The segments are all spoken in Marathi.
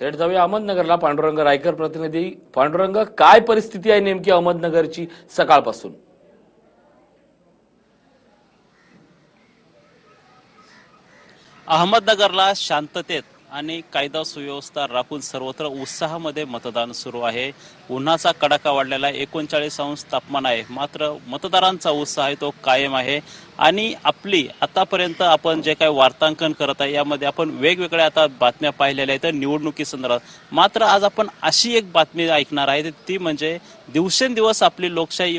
थेट जाऊया अहमदनगरला. पांडुरंग रायकर प्रतिनिधी. पांडुरंग काय परिस्थिती आहे नेमकी अहमदनगरची सकाळपासून? अहमदनगरला शांततेत आणि कायदा सुव्यवस्था राखून सर्वत्र उत्साहामध्ये मतदान सुरू आहे. उन्हाचा कडाका वाढलेला आहे. एकोणचाळीस अंश तापमान आहे. मात्र मतदारांचा उत्साह आहे तो कायम आहे. आणि आपली आतापर्यंत आपण जे काही वार्तांकन करत आहे यामध्ये आपण वेगवेगळ्या आता बातम्या पाहिलेल्या आहेत. निवडणुकी संदर्भात. मात्र आज आपण अशी एक बातमी ऐकणार आहे ती म्हणजे दिवसेंदिवस आपली लोकशाही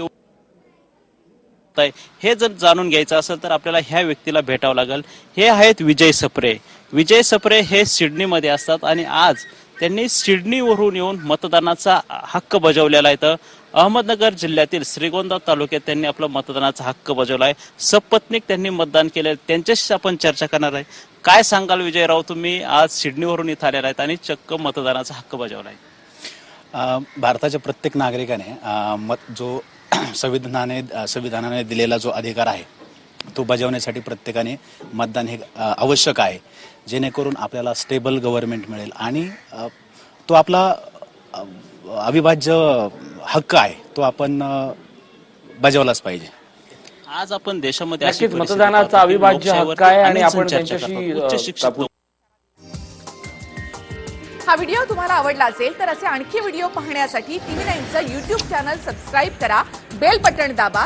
हे जर जाणून घ्यायचं असेल तर आपल्याला ह्या व्यक्तीला भेटावं लागेल. हे आहेत विजय सप्रे. विजय सप्रे हे सिडनीमध्ये असतात आणि आज त्यांनी सिडनीवरून येऊन मतदानाचा हक्क बजावलेला आहे. तर अहमदनगर जिल्ह्यातील श्रीगोंदा तालुक्यात त्यांनी आपला मतदानाचा हक्क बजावला आहे. सपत्नीक त्यांनी मतदान केले त्यांच्याशी आपण चर्चा करणार आहे. काय सांगाल विजयराव? तुम्ही आज सिडनीवरून इथं आलेला आहेत आणि चक्क मतदानाचा हक्क बजावला आहे. भारताच्या प्रत्येक नागरिकाने मत जो संविधानाने संविधानाने दिलेला जो अधिकार आहे तो बजावण्यासाठी प्रत्येकाने मतदान हे आवश्यक आहे जेणेकरून आपल्याला स्टेबल गव्हर्नमेंट मिळेल आणि तो आपला अविभाज्य हक्क आहे तो आपण बजावलाच पाहिजे आज आपण देशामध्ये नक्कीच मतदानाचा अविभाज्य हक्क आहे आणि आपण त्यांच्याशी. उच्च शिक्षित हा व्हिडिओ तुम्हाला आवडला असेल तर असे आणखी व्हिडिओ पाहण्यासाठी टीव्ही नाईनचं युट्यूब चॅनल सबस्क्राईब करा बेल बटण दाबा